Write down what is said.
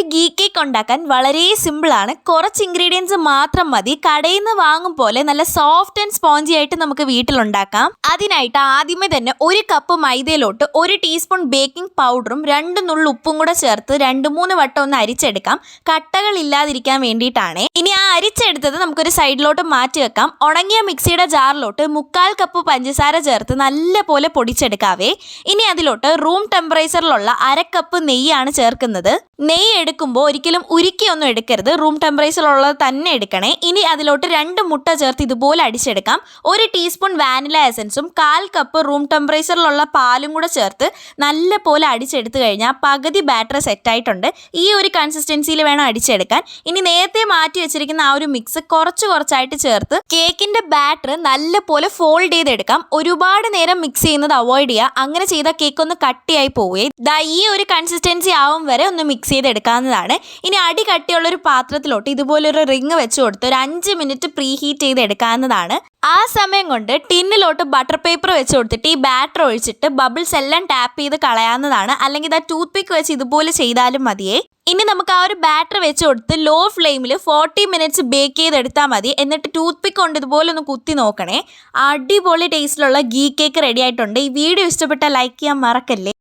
ഒരു ഗീ കേക്ക് ഉണ്ടാക്കാൻ വളരെ സിമ്പിളാണ് കുറച്ച് ഇൻഗ്രീഡിയൻസ് മാത്രം മതി. കടയിൽ നിന്ന് വാങ്ങും പോലെ നല്ല സോഫ്റ്റ് ആൻഡ് സ്പോഞ്ചി ആയിട്ട് നമുക്ക് വീട്ടിലുണ്ടാക്കാം. അതിനായിട്ട് ആദ്യമേ തന്നെ ഒരു കപ്പ് മൈദയിലോട്ട് ഒരു ടീസ്പൂൺ ബേക്കിംഗ് പൗഡറും രണ്ട് നുള്ളു ഉപ്പും കൂടെ ചേർത്ത് രണ്ട് മൂന്ന് വട്ടം ഒന്ന് അരിച്ചെടുക്കാം. കട്ടകൾ ഇല്ലാതിരിക്കാൻ വേണ്ടിയിട്ടാണ്. ഇനി ആ അരിച്ചെടുത്തത് നമുക്കൊരു സൈഡിലോട്ട് മാറ്റി വെക്കാം. ഉണങ്ങിയ മിക്സിയുടെ ജാറിലോട്ട് മുക്കാൽ കപ്പ് പഞ്ചസാര ചേർത്ത് നല്ല പോലെ പൊടിച്ചെടുക്കാവേ. ഇനി അതിലോട്ട് റൂം ടെമ്പറേച്ചറിലുള്ള അര കപ്പ് നെയ്യാണ് ചേർക്കുന്നത്. നെയ്യ് എടുക്കുമ്പോൾ ഒരിക്കലും ഉരുക്കിയൊന്നും എടുക്കരുത്. റൂം ടെമ്പറേച്ചറിലുള്ളത് തന്നെ എടുക്കണേ. ഇനി അതിലോട്ട് രണ്ട് മുട്ട ചേർത്ത് ഇതുപോലെ അടിച്ചെടുക്കാം. ഒരു ടീസ്പൂൺ വാനില എസൻസും കാൽ കപ്പ് റൂം ടെമ്പറേച്ചറിലുള്ള പാലും കൂടെ ചേർത്ത് നല്ല പോലെ അടിച്ചെടുത്ത് കഴിഞ്ഞാൽ പകുതി ബാറ്റർ സെറ്റായിട്ടുണ്ട്. ഈ ഒരു കൺസിസ്റ്റൻസിയിൽ വേണം അടിച്ചെടുക്കാൻ. ഇനി നേരത്തെ മാറ്റി വെച്ചിരിക്കുന്ന ആ ഒരു മിക്സ് കുറച്ച് കുറച്ചായിട്ട് ചേർത്ത് കേക്കിന്റെ ബാറ്റർ നല്ല പോലെ ഫോൾഡ് ചെയ്തെടുക്കാം. ഒരുപാട് നേരം മിക്സ് ചെയ്യുന്നത് അവോയ്ഡ് ചെയ്യുക. അങ്ങനെ ചെയ്താൽ കേക്ക് ഒന്ന് കട്ടിയായി പോവുകയും ഈ ഒരു കൺസിസ്റ്റൻസി ആവും വരെ ഒന്ന് മിക്സ് ചെയ്തെടുക്കാവുന്നതാണ്. ഇനി അടി കട്ടിയുള്ള ഒരു പാത്രത്തിലോട്ട് ഇതുപോലൊരു റിങ് വെച്ച് കൊടുത്ത് ഒരു അഞ്ച് മിനിറ്റ് പ്രീ ഹീറ്റ് ചെയ്ത് എടുക്കാവുന്നതാണ് ആ സമയം കൊണ്ട് ടിന്നിലോട്ട് ബട്ടർ പേപ്പർ വെച്ച് കൊടുത്തിട്ട് ഈ ബാറ്റർ ഒഴിച്ചിട്ട് ബബിൾസ് എല്ലാം ടാപ്പ് ചെയ്ത് കളയാവുന്നതാണ്. അല്ലെങ്കിൽ ആ ടൂത്ത് പിക്ക് വെച്ച് ഇതുപോലെ ചെയ്താലും മതിയേ. ഇനി നമുക്ക് ആ ഒരു ബാറ്റർ വെച്ച് കൊടുത്ത് ലോ ഫ്ലെയിമിൽ ഫോർട്ടി മിനിറ്റ്സ് ബേക്ക് ചെയ്തെടുത്താൽ മതി. എന്നിട്ട് ടൂത്ത് പിക്ക് കൊണ്ട് ഇതുപോലെ ഒന്ന് കുത്തി നോക്കണേ. അടിപൊളി ടേസ്റ്റിലുള്ള ഗീ കേക്ക് റെഡി ആയിട്ടുണ്ട്. ഈ വീഡിയോ ഇഷ്ടപ്പെട്ട ലൈക്ക് ചെയ്യാൻ മറക്കല്ലേ.